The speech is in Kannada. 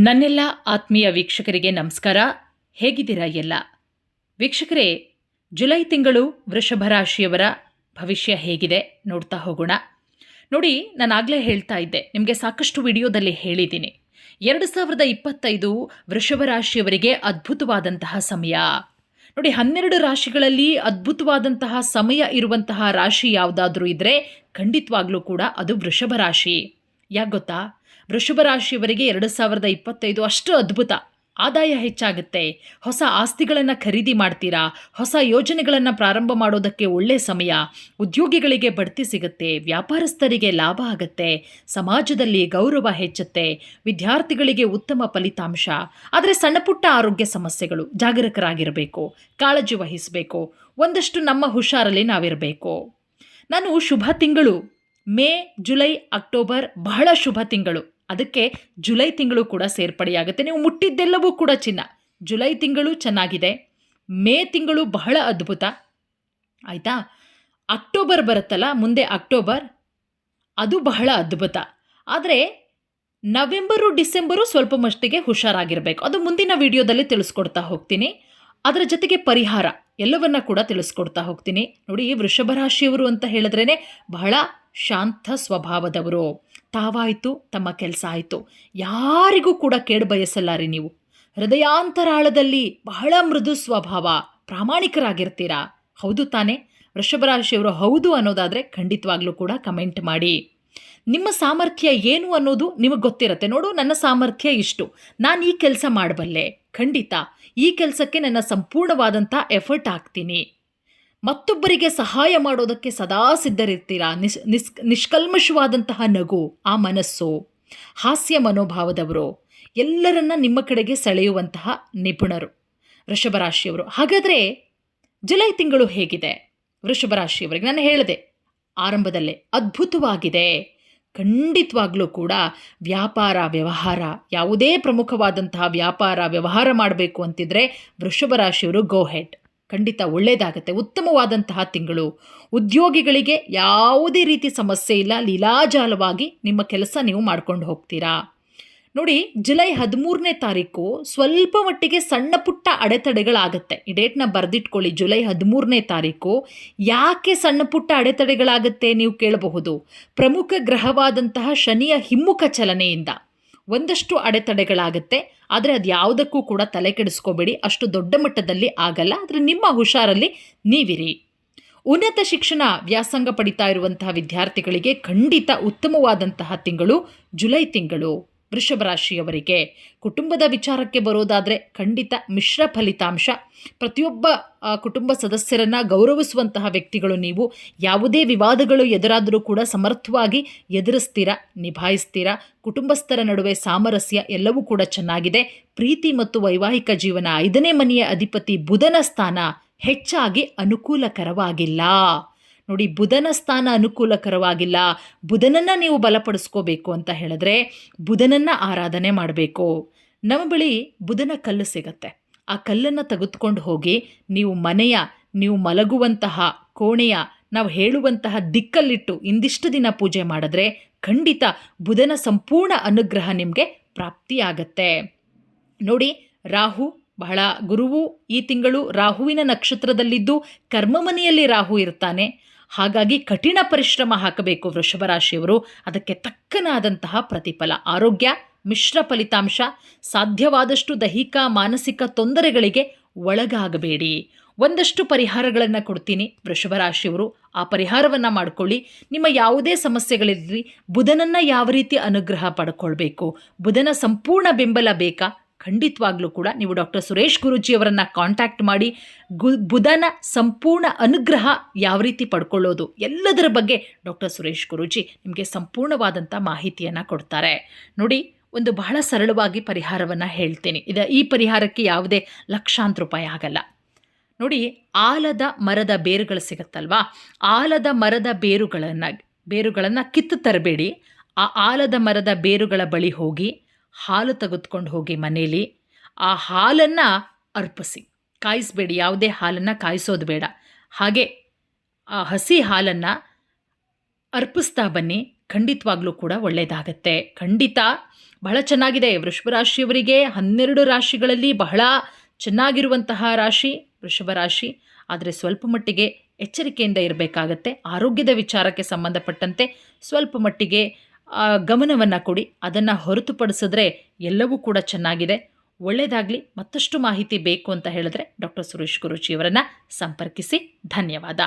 ನನ್ನೆಲ್ಲ ಆತ್ಮೀಯ ವೀಕ್ಷಕರಿಗೆ ನಮಸ್ಕಾರ. ಹೇಗಿದ್ದೀರಾ ಎಲ್ಲ? ವೀಕ್ಷಕರೇ, ಜುಲೈ ತಿಂಗಳು ವೃಷಭ ರಾಶಿಯವರ ಭವಿಷ್ಯ ಹೇಗಿದೆ ನೋಡ್ತಾ ಹೋಗೋಣ. ನೋಡಿ, ನಾನು ಆಗಲೇ ಹೇಳ್ತಾ ಇದ್ದೆ, ನಿಮಗೆ ಸಾಕಷ್ಟು ವಿಡಿಯೋದಲ್ಲಿ ಹೇಳಿದ್ದೀನಿ. ಎರಡು ಸಾವಿರದ ಇಪ್ಪತ್ತೈದು ವೃಷಭ ರಾಶಿಯವರಿಗೆ ಅದ್ಭುತವಾದಂತಹ ಸಮಯ. ನೋಡಿ, ಹನ್ನೆರಡು ರಾಶಿಗಳಲ್ಲಿ ಅದ್ಭುತವಾದಂತಹ ಸಮಯ ಇರುವಂತಹ ರಾಶಿ ಯಾವುದಾದ್ರೂ ಇದ್ದರೆ ಖಂಡಿತವಾಗ್ಲೂ ಕೂಡ ಅದು ವೃಷಭ ರಾಶಿ. ಯಾಕೆ ಗೊತ್ತಾ? ವೃಷಭ ರಾಶಿಯವರಿಗೆ ಎರಡು ಸಾವಿರದ ಇಪ್ಪತ್ತೈದು ಅಷ್ಟು ಅದ್ಭುತ. ಆದಾಯ ಹೆಚ್ಚಾಗುತ್ತೆ. ಹೊಸ ಆಸ್ತಿಗಳನ್ನು ಖರೀದಿ ಮಾಡ್ತೀರಾ? ಹೊಸ ಯೋಜನೆಗಳನ್ನು ಪ್ರಾರಂಭ ಮಾಡೋದಕ್ಕೆ ಒಳ್ಳೆ ಸಮಯ. ಉದ್ಯೋಗಿಗಳಿಗೆ ಬಡ್ತಿ ಸಿಗುತ್ತೆ. ವ್ಯಾಪಾರಸ್ಥರಿಗೆ ಲಾಭ ಆಗುತ್ತೆ. ಸಮಾಜದಲ್ಲಿ ಗೌರವ ಹೆಚ್ಚುತ್ತೆ. ವಿದ್ಯಾರ್ಥಿಗಳಿಗೆ ಉತ್ತಮ ಫಲಿತಾಂಶ. ಆದರೆ ಸಣ್ಣ ಪುಟ್ಟ ಆರೋಗ್ಯ ಸಮಸ್ಯೆಗಳು ಜಾಗರೂಕರಾಗಿರಬೇಕು. ಕಾಳಜಿ ವಹಿಸಬೇಕು. ಒಂದಷ್ಟು ನಮ್ಮ ಹುಷಾರಲ್ಲಿ ನಾವಿರಬೇಕು. ನಾನು ಶುಭ ತಿಂಗಳು. ಮೇ, ಜುಲೈ, ಅಕ್ಟೋಬರ್ ಬಹಳ ಶುಭ ತಿಂಗಳು. ಅದಕ್ಕೆ ಜುಲೈ ತಿಂಗಳು ಕೂಡ ಸೇರ್ಪಡೆಯಾಗುತ್ತೆ. ನೀವು ಮುಟ್ಟಿದ್ದೆಲ್ಲವೂ ಕೂಡ ಚಿನ್ನ. ಜುಲೈ ತಿಂಗಳು ಚೆನ್ನಾಗಿದೆ. ಮೇ ತಿಂಗಳು ಬಹಳ ಅದ್ಭುತ. ಆಯಿತಾ? ಅಕ್ಟೋಬರ್ ಬರುತ್ತಲ್ಲ, ಮುಂದೆ ಅಕ್ಟೋಬರ್. ಅದು ಬಹಳ ಅದ್ಭುತ. ಆದರೆ ನವೆಂಬರು, ಡಿಸೆಂಬರು ಸ್ವಲ್ಪ ಮಟ್ಟಿಗೆ ಹುಷಾರಾಗಿರಬೇಕು. ಅದು ಮುಂದಿನ ವಿಡಿಯೋದಲ್ಲಿ ತಿಳಿಸ್ಕೊಡ್ತಾ ಹೋಗ್ತೀನಿ. ಅದರ ಜೊತೆಗೆ ಪರಿಹಾರ ಎಲ್ಲವನ್ನ ಕೂಡ ತಿಳಿಸ್ಕೊಡ್ತಾ ಹೋಗ್ತೀನಿ. ನೋಡಿ, ವೃಷಭ ರಾಶಿಯವರು ಅಂತ ಹೇಳಿದ್ರೇ ಬಹಳ ಶಾಂತ ಸ್ವಭಾವದವರು. ತಾವಾಯಿತು ತಮ್ಮ ಕೆಲಸ ಆಯಿತು. ಯಾರಿಗೂ ಕೂಡ ಕೇಡು ಬಯಸಲ್ಲ ರೀ ನೀವು. ಹೃದಯಾಂತರಾಳದಲ್ಲಿ ಬಹಳ ಮೃದು ಸ್ವಭಾವ, ಪ್ರಾಮಾಣಿಕರಾಗಿರ್ತೀರಾ? ಹೌದು ತಾನೇ. ವೃಷಭ ರಾಶಿಯವರು ಹೌದು ಅನ್ನೋದಾದರೆ ಖಂಡಿತವಾಗ್ಲೂ ಕೂಡ ಕಮೆಂಟ್ ಮಾಡಿ. ನಿಮ್ಮ ಸಾಮರ್ಥ್ಯ ಏನು ಅನ್ನೋದು ನಿಮಗೆ ಗೊತ್ತಿರುತ್ತೆ. ನೋಡು, ನನ್ನ ಸಾಮರ್ಥ್ಯ ಇಷ್ಟು. ನಾನು ಈ ಕೆಲಸ ಮಾಡಬಲ್ಲೆ. ಖಂಡಿತ. ಈ ಕೆಲಸಕ್ಕೆ ನನ್ನ ಸಂಪೂರ್ಣವಾದಂಥ ಎಫರ್ಟ್ ಹಾಕ್ತೀನಿ ಮತ್ತೊಬ್ಬರಿಗೆ ಸಹಾಯ ಮಾಡೋದಕ್ಕೆ ಸದಾ ಸಿದ್ಧರಿರ್ತೀರಾ? ನಿಸ್ ನಿಸ್, ನಿಷ್ಕಲ್ಮಶವಾದಂತಹ ನಗು, ಆ ಮನಸ್ಸು. ಹಾಸ್ಯ ಮನೋಭಾವದವರು, ಎಲ್ಲರನ್ನ ನಿಮ್ಮ ಕಡೆಗೆ ಸೆಳೆಯುವಂತಹ ನಿಪುಣರು. ವೃಷಭ ರಾಶಿಯವರು ಹಾಗಾದರೆ, ಜುಲೈ ತಿಂಗಳು ಹೇಗಿದೆ? ವೃಷಭ ರಾಶಿಯವರಿಗೆ ನಾನು ಹೇಳಿದೆ, ಆರಂಭದಲ್ಲೇ ಅದ್ಭುತವಾಗಿದೆ. ಖಂಡಿತವಾಗ್ಲೂ ಕೂಡ ವ್ಯಾಪಾರ, ವ್ಯವಹಾರ, ಯಾವುದೇ ಪ್ರಮುಖವಾದಂತಹ ವ್ಯಾಪಾರ, ವ್ಯವಹಾರ ಮಾಡಬೇಕು ಅಂತಿದ್ರೆ ವೃಷಭ ರಾಶಿಯವರು ಗೋ ಖಂಡಿತ ಒಳ್ಳೆಯದಾಗತ್ತೆ ಉತ್ತಮವಾದಂತಹ ತಿಂಗಳು. ಉದ್ಯೋಗಿಗಳಿಗೆ ಯಾವುದೇ ರೀತಿ ಸಮಸ್ಯೆ ಇಲ್ಲ. ಲೀಲಾಜಾಲವಾಗಿ ನಿಮ್ಮ ಕೆಲಸ ನೀವು ಮಾಡ್ಕೊಂಡು ಹೋಗ್ತೀರಾ? ನೋಡಿ, ಜುಲೈ ಹದಿಮೂರನೇ ತಾರೀಕು ಸ್ವಲ್ಪ ಮಟ್ಟಿಗೆ ಸಣ್ಣ ಪುಟ್ಟ ಅಡೆತಡೆಗಳಾಗತ್ತೆ. ಈ ಡೇಟ್ನ ಬರೆದಿಟ್ಕೊಳ್ಳಿ. ಜುಲೈ ಹದಿಮೂರನೇ ತಾರೀಕು ಯಾಕೆ ಸಣ್ಣ ಪುಟ್ಟ ಅಡೆತಡೆಗಳಾಗುತ್ತೆ ನೀವು ಕೇಳಬಹುದು. ಪ್ರಮುಖ ಗ್ರಹವಾದಂತಹ ಶನಿಯ ಹಿಮ್ಮುಖ ಚಲನೆಯಿಂದ. ಒಂದಷ್ಟು ಅಡೆತಡೆಗಳಾಗುತ್ತೆ. ಆದರೆ ಅದು ಯಾವುದಕ್ಕೂ ಕೂಡ ತಲೆ ಕೆಡಿಸ್ಕೋಬೇಡಿ. ಅಷ್ಟು ದೊಡ್ಡ ಮಟ್ಟದಲ್ಲಿ ಆಗಲ್ಲ. ಆದರೆ ನಿಮ್ಮ ಹುಷಾರಲ್ಲಿ ನೀವಿರಿ. ಉನ್ನತ ಶಿಕ್ಷಣ ವ್ಯಾಸಂಗ ಪಡಿತಾ ಇರುವಂತಹ ವಿದ್ಯಾರ್ಥಿಗಳಿಗೆ ಖಂಡಿತ ಉತ್ತಮವಾದಂತಹ ತಿಂಗಳು ಜುಲೈ ತಿಂಗಳು. ವೃಷಭ ರಾಶಿಯವರಿಗೆ ಕುಟುಂಬದ ವಿಚಾರಕ್ಕೆ ಬರೋದಾದರೆ ಖಂಡಿತ ಮಿಶ್ರ ಫಲಿತಾಂಶ. ಪ್ರತಿಯೊಬ್ಬ ಕುಟುಂಬ ಸದಸ್ಯರನ್ನು ಗೌರವಿಸುವಂತಹ ವ್ಯಕ್ತಿಗಳು ನೀವು. ಯಾವುದೇ ವಿವಾದಗಳು ಎದುರಾದರೂ ಕೂಡ ಸಮರ್ಥವಾಗಿ ಎದುರಿಸ್ತೀರಾ, ನಿಭಾಯಿಸ್ತೀರಾ. ಕುಟುಂಬಸ್ಥರ ನಡುವೆ ಸಾಮರಸ್ಯ ಎಲ್ಲವೂ ಕೂಡ ಚೆನ್ನಾಗಿದೆ. ಪ್ರೀತಿ ಮತ್ತು ವೈವಾಹಿಕ ಜೀವನ ಐದನೇ ಮನೆಯ ಅಧಿಪತಿ ಬುಧನ ಸ್ಥಾನ ಹೆಚ್ಚಾಗಿ ಅನುಕೂಲಕರವಾಗಿಲ್ಲ. ನೋಡಿ, ಬುಧನ ಸ್ಥಾನ ಅನುಕೂಲಕರವಾಗಿಲ್ಲ. ಬುಧನನ್ನು ನೀವು ಬಲಪಡಿಸ್ಕೋಬೇಕು ಅಂತ ಹೇಳಿದ್ರೆ ಬುಧನನ್ನು ಆರಾಧನೆ ಮಾಡಬೇಕು. ನಮ್ಮ ಬಳಿ ಬುಧನ ಕಲ್ಲು ಸಿಗತ್ತೆ. ಆ ಕಲ್ಲನ್ನು ತೆಗೆದುಕೊಂಡು ಹೋಗಿ ನೀವು ಮನೆಯ, ನೀವು ಮಲಗುವಂತಹ ಕೋಣೆಯ, ನಾವು ಹೇಳುವಂತಹ ದಿಕ್ಕಲ್ಲಿಟ್ಟು ಇಂದಿಷ್ಟು ದಿನ ಪೂಜೆ ಮಾಡಿದ್ರೆ ಖಂಡಿತ ಬುಧನ ಸಂಪೂರ್ಣ ಅನುಗ್ರಹ ನಿಮಗೆ ಪ್ರಾಪ್ತಿಯಾಗತ್ತೆ. ನೋಡಿ, ರಾಹು ಬಹಳ ಗುರುವು ಈ ತಿಂಗಳು ರಾಹುವಿನ ನಕ್ಷತ್ರದಲ್ಲಿದ್ದು ಕರ್ಮ ಮನೆಯಲ್ಲಿ ರಾಹು ಇರ್ತಾನೆ. ಹಾಗಾಗಿ ಕಠಿಣ ಪರಿಶ್ರಮ ಹಾಕಬೇಕು ವೃಷಭ ರಾಶಿಯವರು ಅದಕ್ಕೆ ತಕ್ಕನಾದಂತಹ ಪ್ರತಿಫಲ. ಆರೋಗ್ಯ, ಮಿಶ್ರ ಫಲಿತಾಂಶ, ಸಾಧ್ಯವಾದಷ್ಟು ದೈಹಿಕ, ಮಾನಸಿಕ ತೊಂದರೆಗಳಿಗೆ ಒಳಗಾಗಬೇಡಿ. ಒಂದಷ್ಟು ಪರಿಹಾರಗಳನ್ನು ಕೊಡ್ತೀನಿ ವೃಷಭ ರಾಶಿಯವರು ಆ ಪರಿಹಾರವನ್ನು ಮಾಡಿಕೊಳ್ಳಿ. ನಿಮ್ಮ ಯಾವುದೇ ಸಮಸ್ಯೆಗಳಿರಲಿ ಬುಧನನ್ನು ಯಾವ ರೀತಿ ಅನುಗ್ರಹ ಪಡ್ಕೊಳ್ಬೇಕು? ಬುಧನ ಸಂಪೂರ್ಣ ಬೆಂಬಲ ಬೇಕಾ? ಖಂಡಿತವಾಗ್ಲೂ ಕೂಡ ನೀವು ಡಾಕ್ಟರ್ ಸುರೇಶ್ ಗುರೂಜಿಯವರನ್ನು ಕಾಂಟ್ಯಾಕ್ಟ್ ಮಾಡಿ, ಗು, ಬುಧನ ಸಂಪೂರ್ಣ ಅನುಗ್ರಹ ಯಾವ ರೀತಿ ಪಡ್ಕೊಳ್ಳೋದು ಎಲ್ಲದರ ಬಗ್ಗೆ ಡಾಕ್ಟರ್ ಸುರೇಶ್ ಗುರೂಜಿ ನಿಮಗೆ ಸಂಪೂರ್ಣವಾದಂಥ ಮಾಹಿತಿಯನ್ನು ಕೊಡ್ತಾರೆ. ನೋಡಿ, ಒಂದು ಬಹಳ ಸರಳವಾಗಿ ಪರಿಹಾರವನ್ನು ಹೇಳ್ತೀನಿ. ಇದು, ಈ ಪರಿಹಾರಕ್ಕೆ ಯಾವುದೇ ಲಕ್ಷಾಂತರ ರೂಪಾಯಿ ಆಗಲ್ಲ. ನೋಡಿ, ಆಲದ ಮರದ ಬೇರುಗಳು ಸಿಗುತ್ತಲ್ವಾ? ಆಲದ ಮರದ ಬೇರುಗಳನ್ನು ಬೇರುಗಳನ್ನು ಕಿತ್ತು ತರಬೇಡಿ. ಆ ಆಲದ ಮರದ ಬೇರುಗಳ ಬಳಿ ಹೋಗಿ ಹಾಲು ತೆಗೆದುಕೊಂಡು ಹೋಗಿ ಮನೇಲಿ, ಆ ಹಾಲನ್ನು ಅರ್ಪಿಸಿ. ಕಾಯಿಸಬೇಡಿ, ಯಾವುದೇ ಹಾಲನ್ನು ಕಾಯಿಸೋದು ಬೇಡ. ಹಾಗೆ ಆ ಹಸಿ ಹಾಲನ್ನು ಅರ್ಪಿಸ್ತಾ ಬನ್ನಿ. ಖಂಡಿತವಾಗ್ಲೂ ಕೂಡ ಒಳ್ಳೆಯದಾಗತ್ತೆ ಖಂಡಿತ ಬಹಳ ಚೆನ್ನಾಗಿದೆ. ವೃಷಭ ರಾಶಿಯವರಿಗೆ ಹನ್ನೆರಡು ರಾಶಿಗಳಲ್ಲಿ ಬಹಳ ಚೆನ್ನಾಗಿರುವಂತಹ ರಾಶಿ, ವೃಷಭ ರಾಶಿ. ಆದರೆ ಸ್ವಲ್ಪ ಮಟ್ಟಿಗೆ ಎಚ್ಚರಿಕೆಯಿಂದ ಇರಬೇಕಾಗತ್ತೆ. ಆರೋಗ್ಯದ ವಿಚಾರಕ್ಕೆ ಸಂಬಂಧಪಟ್ಟಂತೆ ಸ್ವಲ್ಪ ಮಟ್ಟಿಗೆ ಗಮನವನ್ನು ಕೊಡಿ. ಅದನ್ನು ಹೊರತುಪಡಿಸಿದ್ರೆ ಎಲ್ಲವೂ ಕೂಡ ಚೆನ್ನಾಗಿದೆ. ಒಳ್ಳೆಯದಾಗಲಿ ಮತ್ತಷ್ಟು ಮಾಹಿತಿ ಬೇಕು ಅಂತ ಹೇಳಿದ್ರೆ ಡಾಕ್ಟರ್ ಸುರೇಶ್ ಗುರುಜಿಯವರನ್ನು ಸಂಪರ್ಕಿಸಿ. ಧನ್ಯವಾದ.